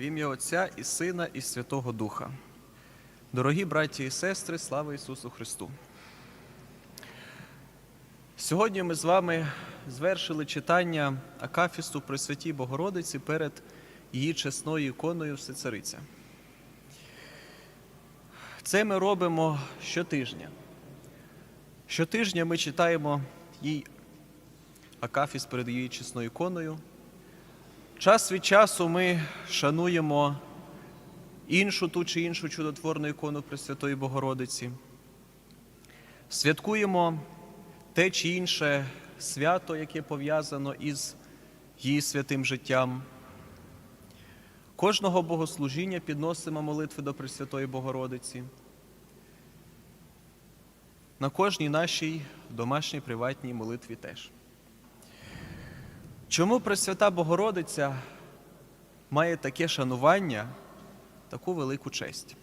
В ім'я Отця і Сина, і Святого Духа. Дорогі браті і сестри, слава Ісусу Христу! Сьогодні ми з вами звершили читання Акафісту при Святій Богородиці перед її чесною іконою Всецариця. Це ми робимо щотижня. Щотижня ми читаємо їй Акафіст перед її чесною іконою. Час від часу ми шануємо іншу ту чи іншу чудотворну ікону Пресвятої Богородиці. Святкуємо те чи інше свято, яке пов'язано із її святим життям. Кожного богослужіння підносимо молитви до Пресвятої Богородиці. На кожній нашій домашній приватній молитві теж. Чому Пресвята Богородиця має таке шанування, таку велику честь?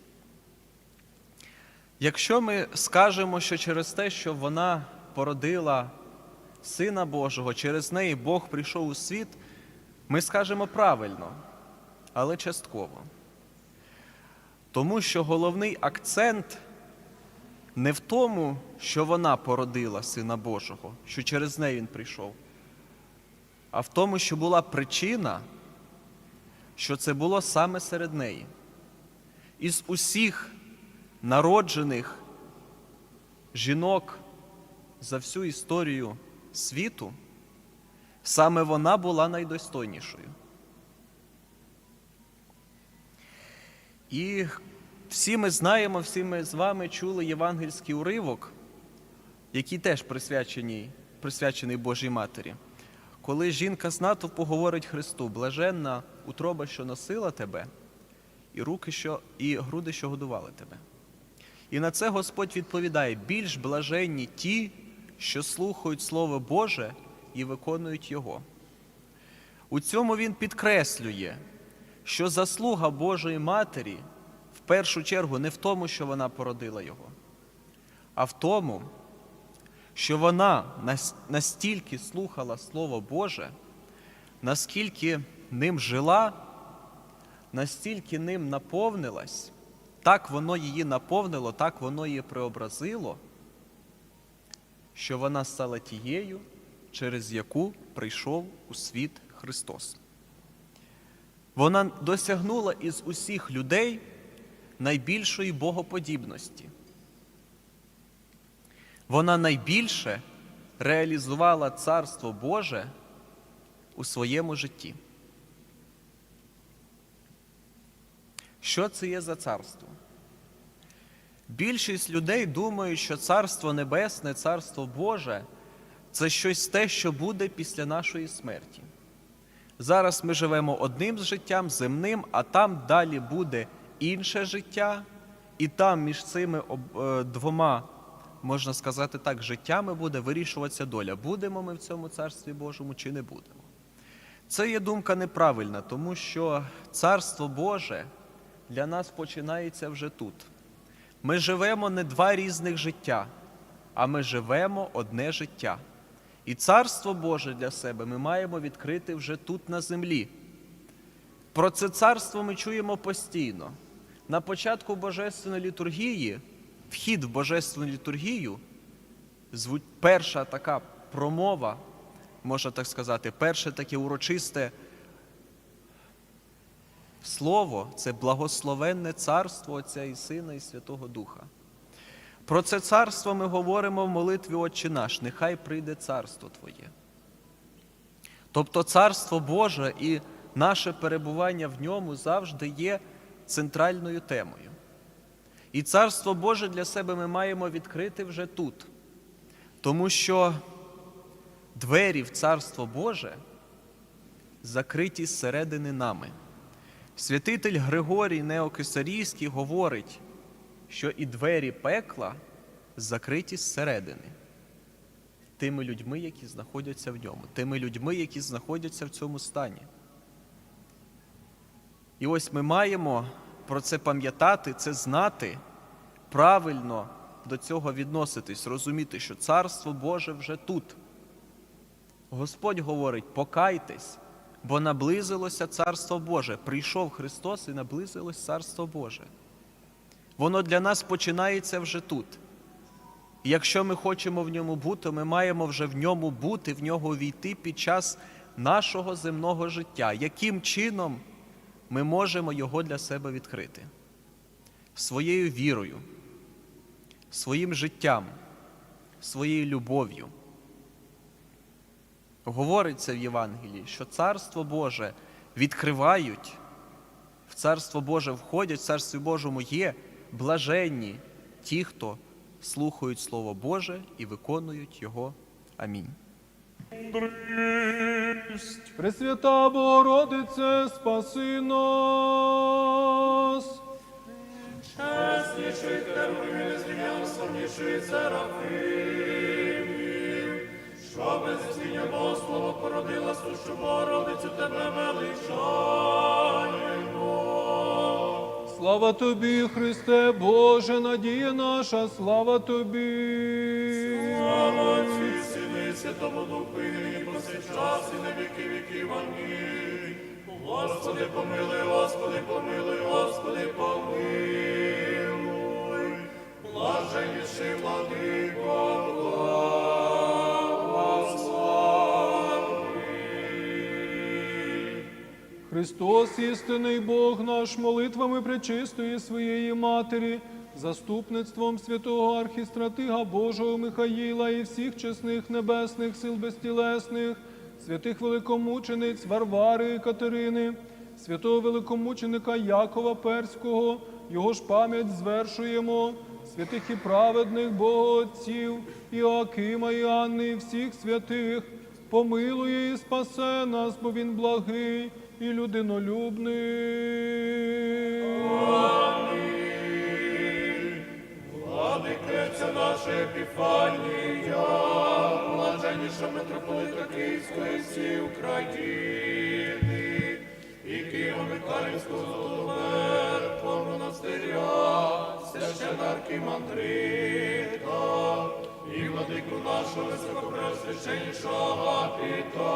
Якщо ми скажемо, що через те, що вона породила Сина Божого, через неї Бог прийшов у світ, ми скажемо правильно, але частково. Тому що головний акцент не в тому, що вона породила Сина Божого, що через неї Він прийшов а в тому, що була причина, що це було саме серед неї. Із усіх народжених жінок за всю історію світу, саме вона була найдостойнішою. І всі ми знаємо, всі ми з вами чули євангельський уривок, який теж присвячений, присвячений Божій Матері коли жінка з натовпу говорить Христу, блаженна утроба, що носила тебе, і руки, що, і груди, що годували тебе. І на це Господь відповідає: більш блаженні ті, що слухають Слово Боже і виконують Його. У цьому він підкреслює, що заслуга Божої Матері в першу чергу не в тому, що вона породила Його, а в тому, що вона настільки слухала Слово Боже, наскільки ним жила, настільки ним наповнилась, так воно її наповнило, так воно її преобразило, що вона стала тією, через яку прийшов у світ Христос. Вона досягнула із усіх людей найбільшої богоподібності вона найбільше реалізувала Царство Боже у своєму житті. Що це є за царство? Більшість людей думають, що Царство Небесне, Царство Боже це щось те, що буде після нашої смерті. Зараз ми живемо одним з життям земним, а там далі буде інше життя, і там між цими е, двома можна сказати так, життями буде вирішуватися доля, будемо ми в цьому царстві Божому чи не будемо. Це є думка неправильна, тому що Царство Боже для нас починається вже тут. Ми живемо не два різних життя, а ми живемо одне життя. І Царство Боже для себе ми маємо відкрити вже тут на землі. Про це царство ми чуємо постійно. На початку Божественної літургії вхід в Божественну літургію, перша така промова, можна так сказати, перше таке урочисте слово це благословенне царство Отця і Сина і Святого Духа. Про це царство ми говоримо в молитві Отче наш, нехай прийде царство Твоє. Тобто Царство Боже і наше перебування в ньому завжди є центральною темою. І Царство Боже для себе ми маємо відкрити вже тут, тому що двері в Царство Боже закриті зсередини нами. Святитель Григорій Неокисарійський говорить, що і двері пекла закриті зсередини. Тими людьми, які знаходяться в ньому, тими людьми, які знаходяться в цьому стані. І ось ми маємо про це пам'ятати, це знати, правильно до цього відноситись, розуміти, що Царство Боже вже тут. Господь говорить, покайтесь, бо наблизилося Царство Боже. Прийшов Христос і наблизилось Царство Боже. Воно для нас починається вже тут. І якщо ми хочемо в ньому бути, ми маємо вже в ньому бути, в нього війти під час нашого земного життя. Яким чином ми можемо його для себе відкрити? Своєю вірою, своїм життям, своєю любов'ю. Говориться в Євангелії, що Царство Боже відкривають, в Царство Боже входять, в Царстві Божому є блаженні ті, хто слухають Слово Боже і виконують Його. Амінь. Пресвята Богородице, спаси нас. Чесніший незрівняно славніший Серафимів, що без зціння Бога слово породила сущу Богородицю тебе величаємо. Слава тобі, Христе, Боже, надія наша, слава тобі. Слава Отцю і Сину і Святому Духу, і повсякчас, і на віки віків. Амінь. Господи, помилуй, Господи, помилуй, Господи, помилуй. Блаженніший владико. Христос, істинний Бог наш, молитвами пречистої своєї Матері, заступництвом святого архістратига Божого Михаїла і всіх чесних небесних сил безтілесних, святих великомучениць Варвари і Катерини, святого великомученика Якова Перського, його ж пам'ять звершуємо, святих і праведних Богоотців, Іоакима і Анни, і всіх святих, помилує і спасе нас, бо він благий і людинолюбний. Владикиця наша Епіфанія, блаженніша митрополита Київської всі України, і Києво-Михайлівського Золотоверхого монастиря, священарки Мандрита, і владику нашого високопреосвященнішого Агапіта,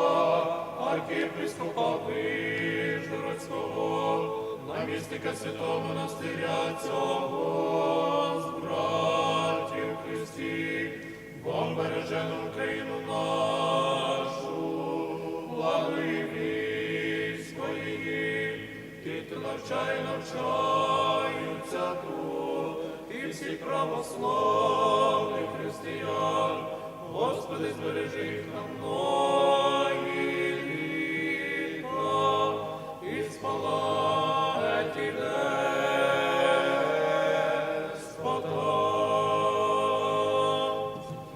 архієпископа Вижгородського, намісника святого монастиря цього, з в Бог бережену Україну нашу, влади війської, діти навчай, навчаються тут, і всі православних християн, Господи, збережи їх на